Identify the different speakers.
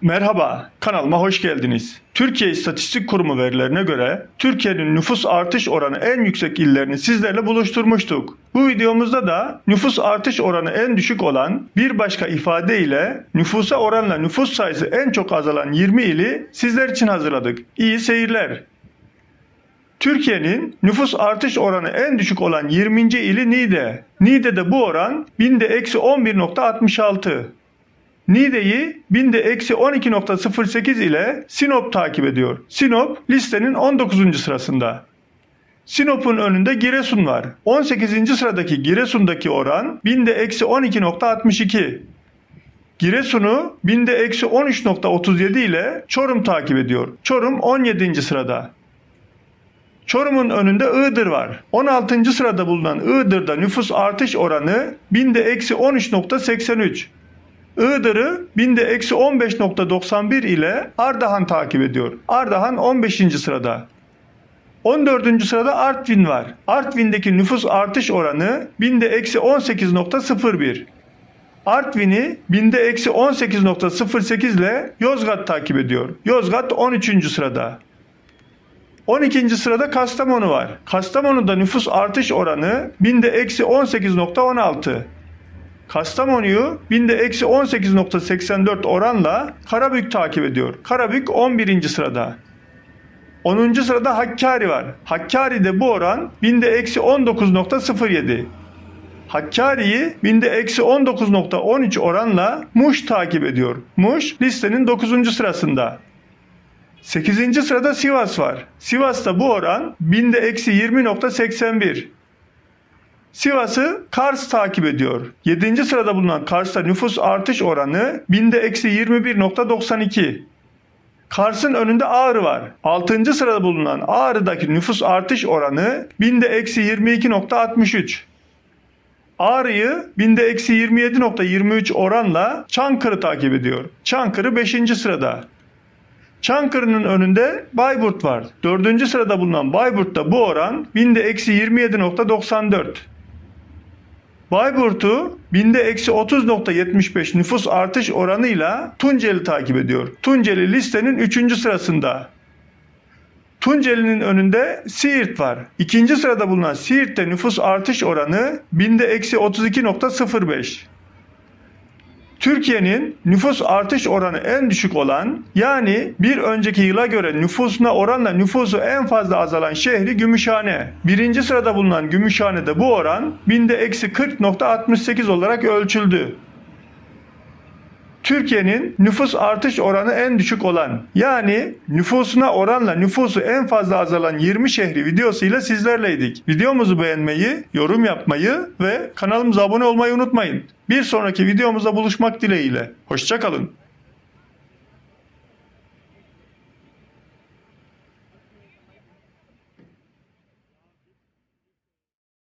Speaker 1: Merhaba, kanalıma hoş geldiniz. Türkiye İstatistik Kurumu verilerine göre Türkiye'nin nüfus artış oranı en yüksek illerini sizlerle buluşturmuştuk. Bu videomuzda da nüfus artış oranı en düşük olan bir başka ifade ile nüfusa oranla nüfus sayısı en çok azalan 20 ili sizler için hazırladık. İyi seyirler. Türkiye'nin nüfus artış oranı en düşük olan 20. ili Niğde. Niğde'de bu oran binde eksi 11.66. Niğde'yi binde eksi 12.08 ile Sinop takip ediyor. Sinop listenin 19. sırasında. Sinop'un önünde Giresun var. 18. sıradaki Giresun'daki oran binde eksi 12.62. Giresun'u binde eksi 13.37 ile Çorum takip ediyor. Çorum 17. sırada. Çorum'un önünde Iğdır var. 16. sırada bulunan Iğdır'da nüfus artış oranı binde eksi 13.83. Iğdır'ı binde eksi 15.91 ile Ardahan takip ediyor. Ardahan 15. sırada. 14. sırada Artvin var. Artvin'deki nüfus artış oranı binde eksi 18.01. Artvin'i binde eksi 18.08 ile Yozgat takip ediyor. Yozgat 13. sırada. 12. sırada Kastamonu var. Kastamonu'da nüfus artış oranı binde eksi 18.16. Kastamonu'yu binde eksi 18.84 oranla Karabük takip ediyor. Karabük 11. sırada. 10. sırada Hakkari var. Hakkari'de bu oran binde eksi 19.07. Hakkari'yi binde eksi 19.13 oranla Muş takip ediyor. Muş listenin 9. sırasında. 8. sırada Sivas var. Sivas'ta bu oran binde eksi 20.81. Sivas'ı Kars takip ediyor. 7. sırada bulunan Kars'ta nüfus artış oranı binde eksi 21.92. Kars'ın önünde Ağrı var. 6. sırada bulunan Ağrı'daki nüfus artış oranı binde eksi 22.63. Ağrı'yı binde eksi 27.23 oranla Çankırı takip ediyor. Çankırı 5. sırada. Çankırı'nın önünde Bayburt var. Dördüncü sırada bulunan Bayburt'ta bu oran binde eksi 27.94. Bayburt'u binde eksi 30.75 nüfus artış oranıyla Tunceli takip ediyor. Tunceli listenin 3. sırasında. Tunceli'nin önünde Siirt var. İkinci sırada bulunan Siirt'te nüfus artış oranı binde eksi 32.05. Türkiye'nin nüfus artış oranı en düşük olan yani bir önceki yıla göre nüfusuna oranla nüfusu en fazla azalan şehri Gümüşhane. Birinci sırada bulunan Gümüşhane'de bu oran binde eksi 40.68 olarak ölçüldü. Türkiye'nin nüfus artış oranı en düşük olan yani nüfusuna oranla nüfusu en fazla azalan 20 şehri videosuyla sizlerleydik. Videomuzu beğenmeyi, yorum yapmayı ve kanalımıza abone olmayı unutmayın. Bir sonraki videomuzda buluşmak dileğiyle. Hoşçakalın.